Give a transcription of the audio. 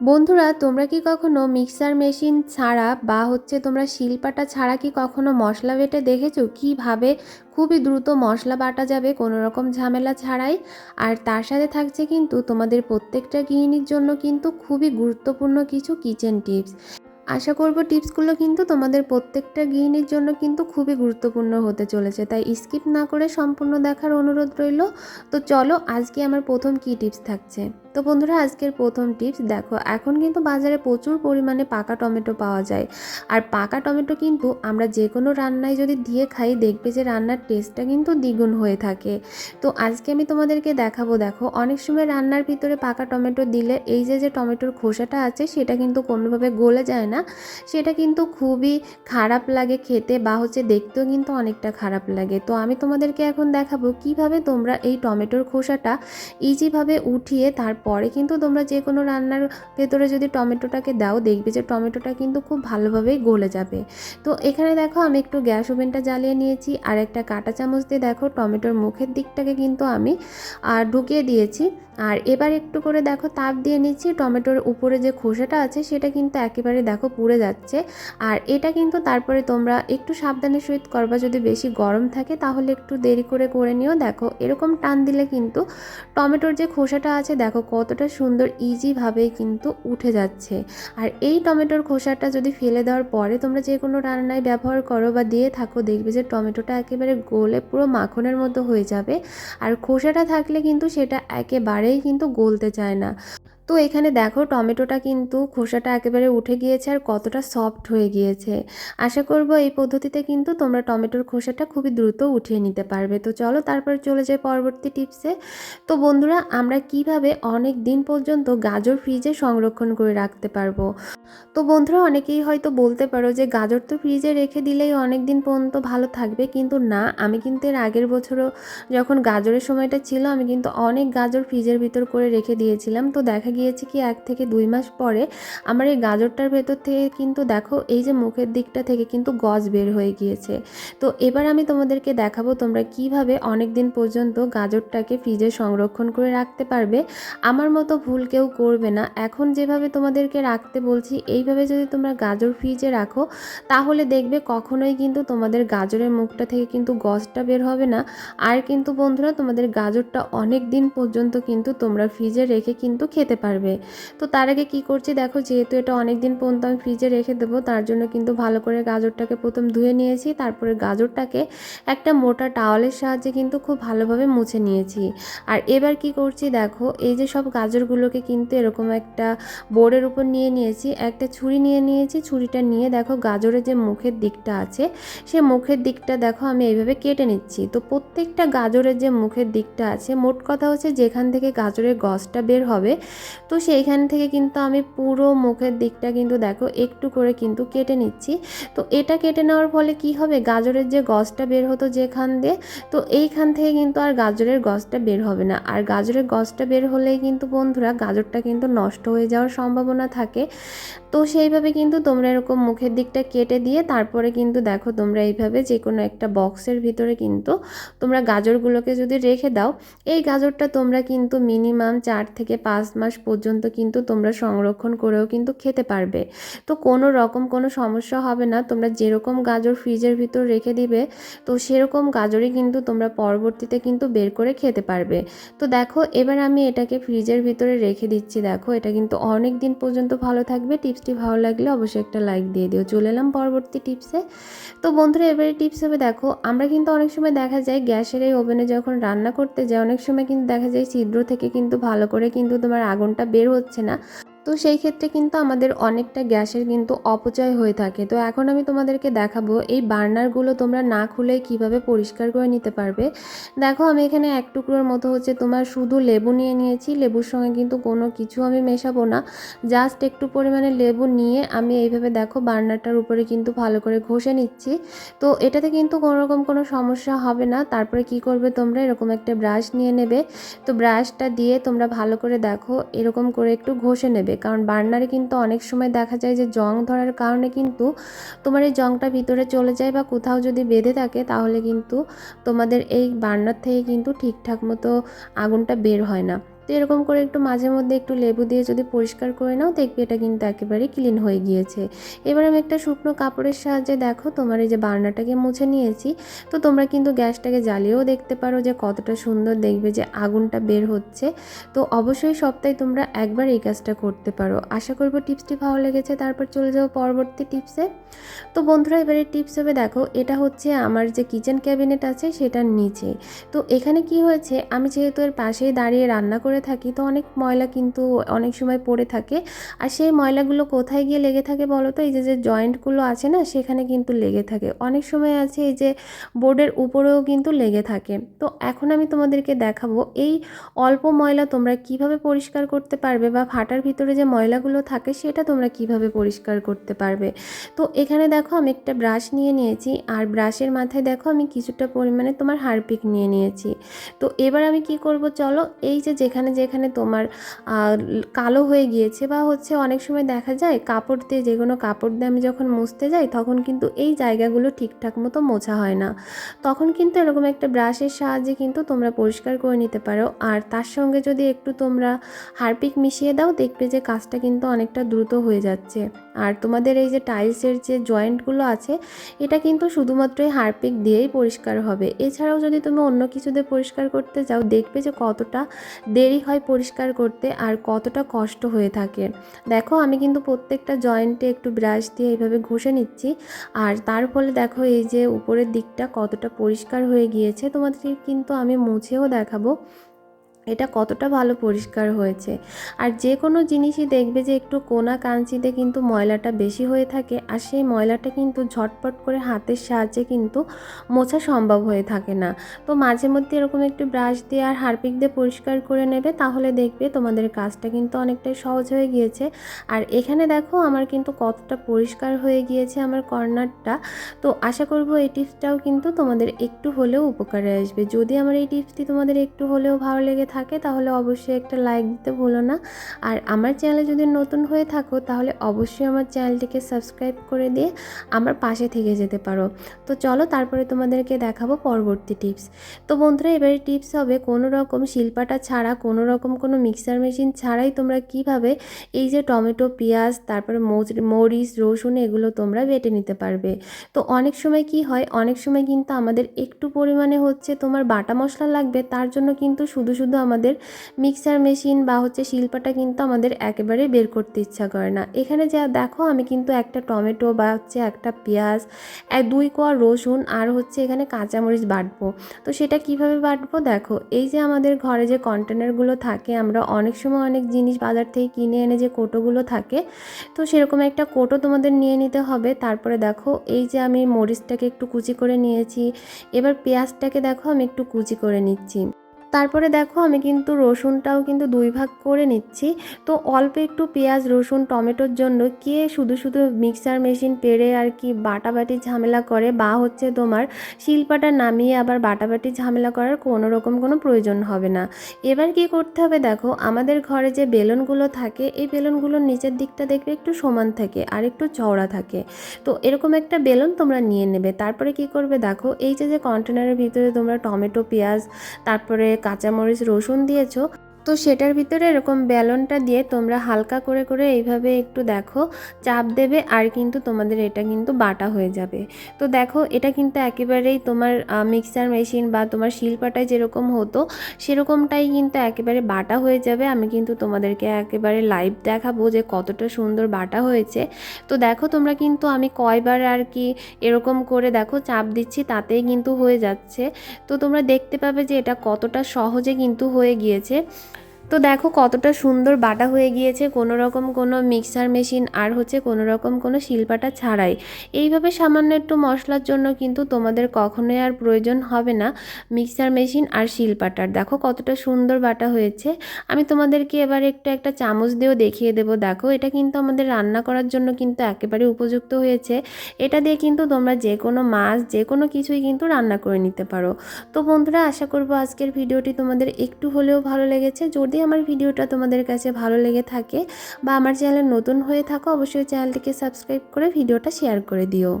বন্ধুরা, তোমরা কি কখনো মিক্সার মেশিন ছাড়া বা হচ্ছে তোমরা শিলপাটা ছাড়া কি কখনো মশলা বেটে দেখেছ? কীভাবে খুবই দ্রুত মশলা বাটা যাবে কোনো রকম ঝামেলা ছাড়াই? আর তার সাথে থাকছে কিন্তু তোমাদের প্রত্যেকটা গৃহিণীর জন্য কিন্তু খুবই গুরুত্বপূর্ণ কিছু কিচেন টিপস। আশা করব টিপসগুলো কিন্তু তোমাদের প্রত্যেকটা গৃহিণীর জন্য কিন্তু খুবই গুরুত্বপূর্ণ হতে চলেছে। তাই স্কিপ না করে সম্পূর্ণ দেখার অনুরোধ রইল। তো চলো, আজকে আমার প্রথম কী টিপস থাকছে? তো বন্ধুরা, আজকের প্রথম টিপস দেখো, এখন কিন্তু বাজারে প্রচুর পরিমাণে পাকা টমেটো পাওয়া যায়। আর পাকা টমেটো কিন্তু আমরা যে কোনো রান্নায় যদি দিয়ে খাই, দেখবে যে রান্নার টেস্টটা কিন্তু দ্বিগুণ হয়ে থাকে। তো আজকে আমি তোমাদেরকে দেখাবো, দেখো, অনেক সময় রান্নার ভিতরে পাকা টমেটো দিলে এই যে যে টমেটোর খোসাটা আছে, সেটা কিন্তু কোনোভাবে গলে যায় না। সেটা কিন্তু খুবই খারাপ লাগে খেতে বা হচ্ছে দেখতেও কিন্তু অনেকটা খারাপ লাগে। তো আমি তোমাদেরকে এখন দেখাবো কীভাবে তোমরা এই টমেটোর খোসাটা ইজিভাবে উঠিয়ে তারপরে কিন্তু তোমরা যে কোনো রান্নার ভেতরে যদি টমেটোটাকে দাও, দেখবে যে টমেটোটা কিন্তু খুব ভালোভাবেই গলে যাবে। তো এখানে দেখো আমি একটু গ্যাস ওভেনটা জ্বালিয়ে নিয়েছি, আর একটা কাঁটা চামচ দিয়ে দেখো টমেটোর মুখের দিকটাকে কিন্তু আমি আর ঢুকিয়ে দিয়েছি। আর এবার একটু করে দেখো তাপ দিয়ে নিচ্ছি, টমেটোর উপরে যে খোসাটা আছে সেটা কিন্তু একেবারে দেখো পুড়ে যাচ্ছে। আর এটা কিন্তু তারপরে তোমরা একটু সাবধানের সহিত করবা, যদি বেশি গরম থাকে তাহলে একটু দেরি করে করে নিও। দেখো এরকম টান দিলে কিন্তু টমেটোর যে খোসাটা আছে দেখো কতটা সুন্দর ইজিভাবেই কিন্তু উঠে যাচ্ছে। আর এই টমেটোর খোসাটা যদি ফেলে দেওয়ার পরে তোমরা যে কোনো রান্নায় ব্যবহার করো বা দিয়ে থাকো, দেখবে যে টমেটোটা একেবারে গলে পুরো মাখনের মতো হয়ে যাবে। আর খোসাটা থাকলে কিন্তু সেটা একেবারেই কিন্তু গলতে চায় না। তো এখানে দেখো টমেটোটা কিন্তু খোসাটা একেবারে উঠে গিয়েছে আর কতটা সফট হয়ে গিয়েছে। আশা করব এই পদ্ধতিতে কিন্তু তোমরা টমেটোর খোসাটা খুবই দ্রুত উঠিয়ে নিতে পারবে। তো চলো তারপর চলে যাই পরবর্তী টিপসে তো বন্ধুরা, আমরা কীভাবে অনেক দিন পর্যন্ত গাজর ফ্রিজে সংরক্ষণ করে রাখতে পারব? তো বন্ধুরা, অনেকেই হয়তো বলতে পারো যে গাজর তো ফ্রিজে রেখে দিলেই অনেক দিন পর্যন্ত ভালো থাকবে, কিন্তু না, আমি কিন্তু এর আগের বছরও যখন গাজরের সময়টা ছিল, আমি কিন্তু অনেক গাজর ফ্রিজের ভিতর করে রেখে দিয়েছিলাম। তো দেখা গিয়েছে কি এক থেকে দুই মাস পরে, আমার এই গাজরটার ভেতর থেকে কিন্তু দেখো এই যে মুখের দিকটা থেকে কিন্তু গজ বের হয়ে গিয়েছে। তো এবার আমি তোমাদেরকে দেখাবো তোমরা কীভাবে অনেক দিন পর্যন্ত গাজরটাকে ফ্রিজে সংরক্ষণ করে রাখতে পারবে। আমার মতো ভুল কেউ করবে না। এখন যেভাবে তোমাদেরকে রাখতে বলছি, এইভাবে যদি তোমরা গাজর ফ্রিজে রাখো, তাহলে দেখবে কখনোই কিন্তু তোমাদের গাজরের মুখটা থেকে কিন্তু গজটা বের হবে না। আর কিন্তু বন্ধুরা, তোমাদের গাজরটা অনেক দিন পর্যন্ত কিন্তু তোমরা ফ্রিজে রেখে কিন্তু খেতে পারবে। তো তার আগে কি করছি? দেখো যেহেতু এটা অনেক দিন পর্যন্ত আমি ফ্রিজে রেখে দেবো, তার জন্য কিন্তু ভালো করে গাজরটাকে প্রথম ধুয়ে নিয়েছি, তারপরে গাজরটাকে একটা মোটা টাওয়ালের সাহায্যে কিন্তু খুব ভালোভাবে মুছে নিয়েছি। আর এবার কি করছি দেখো, এই যে সব গাজরগুলোকে কিন্তু এরকম একটা বোর্ডের উপর নিয়ে নিয়েছি, একটা ছুরি নিয়ে নিয়েছি, ছুরিটা নিয়ে দেখো গাজরের যে মুখের দিকটা আছে, সে মুখের দিকটা দেখো আমি এইভাবে কেটে নিচ্ছি। তো প্রত্যেকটা গাজরের যে মুখের দিকটা আছে, মোট কথা হচ্ছে যেখান থেকে গাজরের গছটা বের হবে তো সেইখান থেকে কিন্তু আমি পুরো মুখের দিকটা কিন্তু দেখো, একটু করে কিন্তু কেটে নিচ্ছি। তো এটা কেটে নেওয়ার ফলে কি হবে? গাজরের যে গছটা বের হতো যেখান দিয়ে, তো এইখান থেকে কিন্তু আর গাজরের গছটা বের হবে না। আর গাজরের গছটা বের হলেই কিন্তু বন্ধুরা, গাজরটা কিন্তু নষ্ট হয়ে যাওয়ার সম্ভাবনা থাকে। তো সেইভাবে কিন্তু তোমরা এরকম মুখের দিকটা কেটে দিয়ে তারপরে কিন্তু দেখো তোমরা এইভাবে যে কোনো একটা বক্সের ভিতরে কিন্তু তোমরা গাজরগুলোকে যদি রেখে দাও, এই গাজরটা তোমরা কিন্তু মিনিমাম চার থেকে পাঁচ মাস পর্যন্ত কিন্তু তোমরা সংরক্ষণ করেও কিন্তু খেতে পারবে। তো কোনো রকম কোনো সমস্যা হবে না, তোমরা যেরকম গাজর ফ্রিজের ভিতর রেখে দিবে, তো সেরকম গাজরই কিন্তু তোমরা পরবর্তীতে কিন্তু বের করে খেতে পারবে। তো দেখো, এবার আমি এটাকে ফ্রিজের ভিতরে রেখে দিচ্ছি, দেখো এটা কিন্তু অনেক দিন পর্যন্ত ভালো থাকবে টিপসটি ভালো লাগলে অবশ্যই একটা লাইক দিয়ে দিও। চলে এলাম পরবর্তী টিপসে তো বন্ধুরা, এবারে টিপস হবে দেখো, আমরা কিন্তু অনেক সময় দেখা যায় গ্যাসের এই ওভেনে যখন রান্না করতে যাই, অনেক সময় কিন্তু দেখা যায় ছিদ্র থেকে কিন্তু ভালো করে কিন্তু তোমার আগুনটা বের হচ্ছে না। তো সেই ক্ষেত্রে কিন্তু আমাদের অনেকটা গ্যাসের কিন্তু অপচয় হয়ে থাকে। তো এখন আমি তোমাদেরকে দেখাবো এই বার্নারগুলো তোমরা না খুলে কীভাবে পরিষ্কার করে নিতে পারবে। দেখো, আমি এখানে এক টুকরোর মতো হচ্ছে তোমার শুধু লেবু নিয়ে নিয়েছি। লেবুর সঙ্গে কিন্তু কোনো কিছু আমি মেশাবো না। জাস্ট একটু পরিমাণে লেবু নিয়ে আমি এইভাবে দেখো বার্নারটার উপরে কিন্তু ভালো করে ঘষে নিচ্ছি। তো এটাতে কিন্তু কোনো রকম কোনো সমস্যা হবে না। তারপরে কি করবে তোমরা? এরকম একটা ব্রাশ নিয়ে নেবে। তো ব্রাশটা দিয়ে তোমরা ভালো করে দেখো, এরকম করে একটু ঘষে নেবে। কারণ বার্নারে কিন্তু অনেক সময় দেখা যায় যে জং ধরার কারণে কিন্তু তোমার এই জংটা ভিতরে চলে যায় বা কোথাও যদি বেঁধে থাকে তাহলে কিন্তু তোমাদের এই বার্নার থেকে কিন্তু ঠিকঠাক মতো আগুনটা বের হয় না। তো এরকম করে একটু মাঝে মধ্যে একটু লেবু দিয়ে যদি পরিষ্কার করে নাও, দেখবে এটা কিন্তু একেবারে ক্লিন হয়ে গিয়েছে। এবার আমি একটা শুকনো কাপড়ের সাহায্যে দেখো, তোমার এই যে বার্নাটাকে মুছে নিয়েছি। তো তোমরা কিন্তু গ্যাসটাকে জ্বালিয়েও দেখতে পারো যে কতটা সুন্দর দেখবে যে আগুনটা বের হচ্ছে। তো অবশ্যই সপ্তাহে তোমরা একবার এই কাজটা করতে পারো। আশা করব টিপসটি ভালো লেগেছে। তারপর চলে যাব পরবর্তী টিপসে। তো বন্ধুরা, এবারে টিপস হবে দেখো, এটা হচ্ছে আমার যে কিচেন ক্যাবিনেট আছে, সেটার নিচে। তো এখানে কি হয়েছে, আমি যেহেতু এর পাশেই দাঁড়িয়ে রান্না করে থাকি, তো অনেক ময়লা কিন্তু অনেক সময় পড়ে থাকে। আর সেই ময়লাগুলো কোথায় গিয়ে লেগে থাকে বলো তো? এই যে যে জয়েন্টগুলো আছে না, সেখানে কিন্তু লেগে থাকে। অনেক সময় আছে এই যে, বোর্ডের উপরেও কিন্তু লেগে থাকে। তো এখন আমি তোমাদেরকে দেখাবো, এই অল্প ময়লা তোমরা কীভাবে পরিষ্কার করতে পারবে বা ফাটার ভিতরে যে ময়লাগুলো থাকে, সেটা তোমরা কীভাবে পরিষ্কার করতে পারবে? তো এখানে দেখো, আমি একটা ব্রাশ নিয়ে নিয়েছি। আর ব্রাশের মাথায় দেখো, আমি কিছুটা পরিমাণে তোমার হারপিক নিয়ে নিয়েছি। তো এবার আমি কি করব, চলো, এই যে যেখানে যেখানে তোমার কালো হয়ে গিয়েছে বা হচ্ছে অনেক সময় দেখা যায় কাপড় দিয়ে যে কোনো কাপড় দিয়ে আমি যখন মুছতে যাই তখন কিন্তু এই জায়গাগুলো ঠিকঠাক মতো মোছা হয় না। তখন কিন্তু এরকম একটা ব্রাশের সাহায্যে কিন্তু তোমরা পরিষ্কার করে নিতে পারো। আর তার সঙ্গে যদি একটু তোমরা হারপিক মিশিয়ে দাও দেখবে যে কাজটা কিন্তু অনেকটা দ্রুত হয়ে যাচ্ছে। আর তোমাদের এই যে টাইলসের যে জয়েন্টগুলো আছে, এটা কিন্তু শুধুমাত্র এই হারপিক দিয়েই পরিষ্কার হবে। এছাড়াও যদি তুমি অন্য কিছু দিয়ে পরিষ্কার করতে যাও দেখবে যে কতটা দেরি হয় পরিষ্কার করতে আর কতটা কষ্ট হয়ে থাকে। দেখো, আমি কিন্তু প্রত্যেকটা জয়েন্টে একটু ব্রাশ দিয়ে এইভাবে ঘষে নিচ্ছি। আর তার ফলে দেখো, এই যে উপরের দিকটা কতটা পরিষ্কার হয়ে গিয়েছে, তোমাদের কিন্তু আমি মুছেও দেখাবো। এটা কতটা ভালো পরিষ্কার হয়েছে। আর যে কোনো জিনিসই দেখবে যে একটু কোনা কাঞ্চিতে কিন্তু ময়লাটা বেশি হয়ে থাকে, আর সেই ময়লাটা কিন্তু ঝটপট করে হাতের সাহায্যে কিন্তু মোছা সম্ভব হয়ে থাকে না। তো মাঝে মধ্যে এরকম একটু ব্রাশ দিয়ে আর হারপিক দিয়ে পরিষ্কার করে নেবে, তাহলে দেখবে তোমাদের কাজটা কিন্তু অনেকটাই সহজ হয়ে গিয়েছে। আর এখানে দেখো আমার কিন্তু কতটা পরিষ্কার হয়ে গিয়েছে আমার কর্নারটা। তো আশা করব এই টিপসটাও কিন্তু তোমাদের একটু হলেও উপকারে আসবে। যদি আমার এই টিপসটি তোমাদের একটু হলেও ভালো লেগে থাকে তাহলে অবশ্যই একটা লাইক দিতে ভুলো না। আর আমার চ্যানেলে যদি নতুন হয়ে থাকো, তাহলে অবশ্যই আমার চ্যানেলটিকে সাবস্ক্রাইব করে দিয়ে আমার পাশে থেকে যেতে পারো। তো চলো তারপরে তোমাদেরকে দেখাবো পরবর্তী টিপস তো বন্ধুরা, এবারে টিপস হবে কোনো রকম শিল্পাটা ছাড়া, কোনো রকম কোনো মিক্সার মেশিন ছাড়াই তোমরা কীভাবে এই যে টমেটো, পেঁয়াজ, তারপরে মরিচ, রসুন এগুলো তোমরা বেটে নিতে পারবে। তো অনেক সময় কি হয়, অনেক সময় কিন্তু আমাদের একটু পরিমাণে হচ্ছে তোমার বাটা মশলা লাগবে, তার জন্য কিন্তু শুধু শুধু আমাদের মিক্সার মেশিন বা হচ্ছে শিল্পাটা কিন্তু আমাদের একেবারে বের করতে ইচ্ছা করে না। এখানে যা দেখো, আমি কিন্তু একটা টমেটো বা হচ্ছে একটা পেঁয়াজ দুই কোয়া রসুন আর হচ্ছে এখানে কাঁচামরিচ বাটবো। তো সেটা কীভাবে বাটবো? দেখো, এই যে আমাদের ঘরে যে কন্টেনারগুলো থাকে, আমরা অনেক সময় অনেক জিনিস বাজার থেকে কিনে এনে যে কোটোগুলো থাকে, তো সেরকম একটা কোটো তোমাদের নিয়ে নিতে হবে। তারপরে দেখো, এই যে আমি মরিচটাকে একটু কুচি করে নিয়েছি, এবার পেঁয়াজটাকে দেখো, আমি একটু কুচি করে নিচ্ছি। তারপরে দেখো আমি কিন্তু রসুনটাও কিন্তু দুই ভাগ করে নিচ্ছি। তো অল্প একটু পেঁয়াজ, রসুন, টমেটোর জন্য কে শুধু শুধু মিক্সার মেশিন পেরে আর কি বাটাবাটি ঝামেলা করে বা হচ্ছে তোমার শিল্পাটা নামিয়ে আবার বাটাবাটি ঝামেলা করার কোনো রকম কোনো প্রয়োজন হবে না। এবার কি করতে হবে দেখো, আমাদের ঘরে যে বেলুনগুলো থাকে, এই বেলুনগুলোর নিচের দিকটা দেখবে একটু সমান থাকে আর একটু চওড়া থাকে। তো এরকম একটা বেলুন তোমরা নিয়ে নেবে। তারপরে কি করবে দেখো, এই যে যে কন্টেনারের ভিতরে তোমরা টমেটো, পেঁয়াজ, তারপরে কাঁচামরিচ রসুন দিয়েছ তো সেটার ভিতরে এরকম বেলনটা দিয়ে তোমরা হালকা করে করে এইভাবে একটু দেখো, চাপ দেবে আর কিন্তু তোমাদের এটা কিন্তু বাটা হয়ে যাবে। তো দেখো, এটা কিন্তু একেবারেই তোমার মিক্সার মেশিন বা তোমার শিলপাটায় যেরকম হতো, সেরকমটাই কিন্তু একেবারে বাটা হয়ে যাবে। আমি কিন্তু তোমাদেরকে একেবারে লাইভ দেখাবো যে কতটা সুন্দর বাটা হয়েছে। তো দেখো, তোমরা কিন্তু আমি কয়বার আর কি এরকম করে দেখো, চাপ দিচ্ছি, তাতেই কিন্তু হয়ে যাচ্ছে। তো তোমরা দেখতে পাবে যে এটা কতটা সহজে কিন্তু হয়ে গিয়েছে। তো দেখো কতটা সুন্দর বাটা হয়ে গিয়েছে, কোনো রকম কোনো মিক্সার মেশিন আর হচ্ছে কোনো রকম কোনো শিলপাটা ছাড়াই। এইভাবে সামান্য একটু মশলার জন্য কিন্তু তোমাদের কখনোই আর প্রয়োজন হবে না মিক্সার মেশিন আর শিলপাটার। দেখো কতটা সুন্দর বাটা হয়েছে। আমি তোমাদেরকে এবার একটু একটা চামচ দিয়েও দেখিয়ে দেবো। দেখো এটা কিন্তু আমাদের রান্না করার জন্য কিন্তু একেবারে উপযুক্ত হয়েছে। এটা দিয়ে কিন্তু তোমরা যে কোনো মাছ, যে কোনো কিছুই কিন্তু রান্না করে নিতে পারো। তো বন্ধুরা, আশা করব আজকের ভিডিওটি তোমাদের একটু হলেও ভালো লেগেছে। যদি আমার ভিডিওটা তোমাদের কাছে ভালো লেগে থাকে বা আমার চ্যানেল নতুন হয়ে থাকো, অবশ্যই চ্যানেলটিকে সাবস্ক্রাইব করে ভিডিওটা শেয়ার করে দিও।